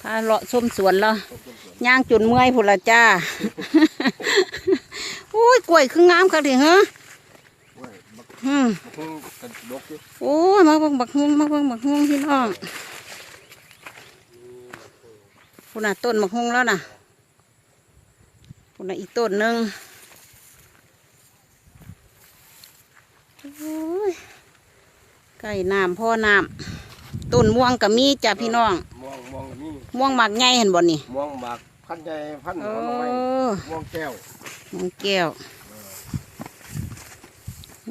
พาเลาะชมสวนแล้วย่างจนเมื่อยพุ่นละจ้าโอ้ยกล้วยคืองามคักดิฮะเว้ยบักอืมบักฮุ่งกันดกอยู่โอ้ยมาเบิ่งบักฮุงมาเบิ่งบักฮุงพี่น้องพุ่นน่ะต้นบักฮุงแล้วน่ะพุ่นน่ะอีกต้นหนึ่งโอ้ยไก่น้ำพ่อน้ำต้นม่วงกับมีจ้ะพี่น้อง ม่วงม่วงนี่ม่วงหมากใหญ่เห็นบ่นี่ม่วงหมากพันใหญ่พันโอ้ผลไม้ม่วงแก้วม่วงแก้ว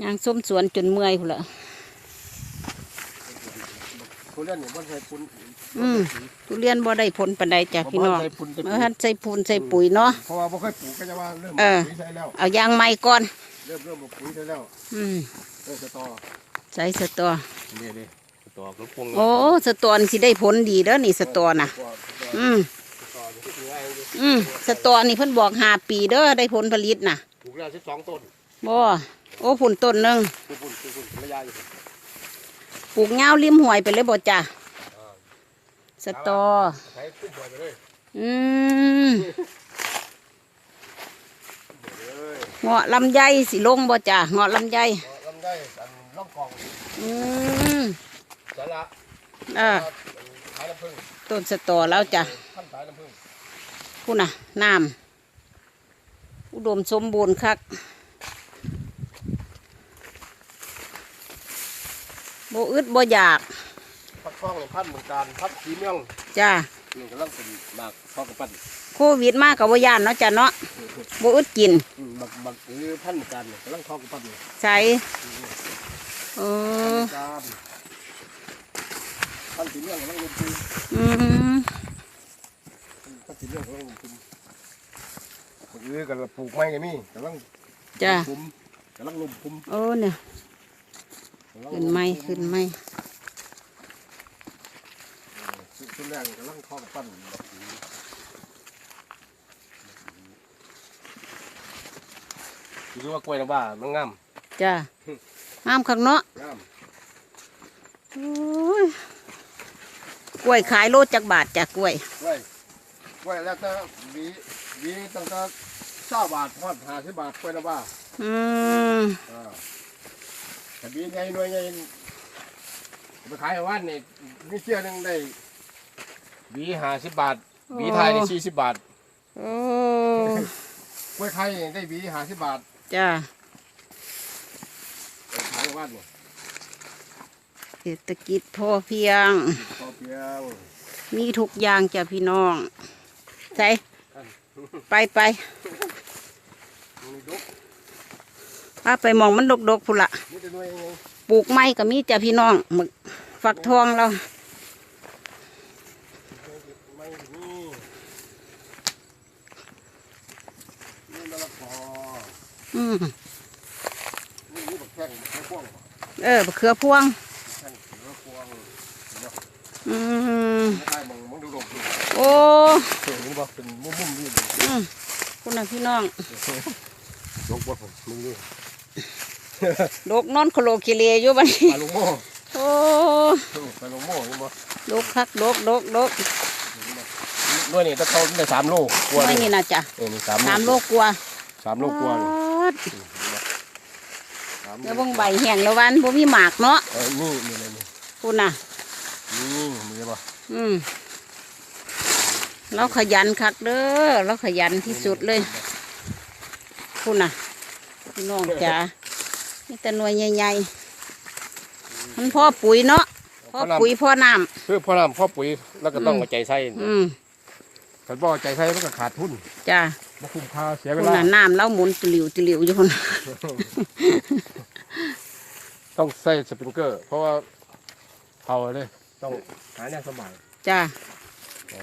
ย่างส้มสวนจนเมื่อยพุ่นละทุเรียนนี่บ่ใส่ปุ่นอืมทุเรียนบ่ได้ผลปานใดจ้ะพี่น้องบ่ใส่ปุ่นใส่เมื่ปุ๋อยหันใส่ปูนใส่ปุ๋ยเนาะเพราะว่าบ่เคยปลูกก็จะว่าเริ่มเออปุ๋ยใส่แล้วเอายางไม้ก่อนเริ่มเริ่มปุ๋ยใส่แล้วอืมเออสตอใส่สตอนี่นี่สตอกระพวงโอ้สตอนี่สิได้ผลดีเด้อนี่สตอน่ะ อืมสตอนี่คือง่ายอยู่อืมสตอนี่เพิ่นบอกห้าปีเด้อได้ผลผลิตน่ะปลูกแล้ว12ต้นบ่โอ้ผุนต้นหนึงปลูกปุ่นปลูกปุ่นระยะอยู่ปลูกเงาวริมห้วยไปเลยบ่จ้ะสตอ ใช้ขึ้นบ่อยไปเลยอืมเลยเงาะลำไยสิลงบ่จ้ะเงาะลำไยลำได้อันล่องกองอืมสาระเออ ขายน้ำผึ้งต้นสตอแล้วจ้ะท่านขายน้ำผึ้งพูดน่ะน้ำอุดมสมบูรณ์คักบ่อึดบ่อยากพัดคล้องในพัดเมืองการพัดสีเมืองจ้านี่กำลังเป็นหมากข้าวกระปั้นโควิดมากกับว่ายานเนาะจ้ะเนาะบ่อึดกินอืมบักบักหรือพันธุ์การเนี่ยกำลังข้าวกระปั้นอยู่ใส่เออ การ พันธุ์สีเมืองกำลังลงทุนอืมพันธุ์สีเมืองกำลังลงทุนบักหรือกันปลูกไม้กันนี่กำลังจ้าคุมกำลังลงคุมโอ้เนี่ยกำลังขึ้นไหมขึ้นไหมชุดแรกกำลังข้าวกระปั้นบักหรือคือว่ากล้วยน้ำว้ามันงามจ้าห้ามคักเนาะงามโอ้ย กล้วยขายโลจักบาทจ้ะกล้วยไว้ไว้แล้วก็หวีหวีตั้งแต่เก้าบาททอดห้าสิบบาทกล้วยน้ำว้าอืมอ่าแต่บีใหญ่หน่วยใหญ่ไปขายเอาวันนี่นี่เชื่อหนึงได้บีห้าสิบบาทบีไทยได้สี่สิบบาทโอ้กล้วยไข่ได้บีห้าสิบบาทจ้าไปขายเอาวันนี่เศรษฐกิจพอเพียงพอเพียง มีทุกอย่างจ้ะพี่น้องใส่ไปไปนี่ดุพาไปมองมันดกๆพุ่นละปลูกไม้ก็มีจ้ะพี่น้องหมึกฟักทองเราอืมเออเขือพวงเสือพวงเนาะ อืมไม่ได้มองมองดูดกดูโอ้เห็นบ่เป็นมุมมุมๆนี่อืมคุณน่ะพี่น้องดกบ่ผมมึงดูดกนอนโคโลคิเลอยู่บัดนี้ปลาลูกโม่โอ้ปลาลูกโม่เห็นบ่ดกคักดกดกดกด้วยนี่ถ้าเขาได้สามโลกว่าไม่นี่นี่นะจ้ะเออนี่สามสามโลกกว่าสามโลกว่านี่ป๊าดสามแล้วเบิ่งใบแห้งแล้ววันบ่มีหมากเนาะเออนี่นี่เลยนี่คุณน่ะ นี่มีบ่อืมเราขยันคักเด้อเราขยันที่สุดเลยคุณน่ะพี่น้องจ๋านี่แต่หน่วยใหญ่ๆมันพ่อปุ๋ยเนาะพ่อปุ๋ยพ่อน้คือพ่อน้ำพ่อปุ๋ยแล้วก็ต้องเอาใจใส่ำอืมถ้าบ่เอาใจใส่มันก็ขาดทุนจ้าบ่คุ้มค่าเสียเวคุณลาน่ะน้ำเราหมุนตะหลิวตะหลิวอยู่คนน่ะต้องใส่สปริงเกอร์ เพราะว่าเผาเลย ต้องหาแนวสมัยจ้าอ๋อ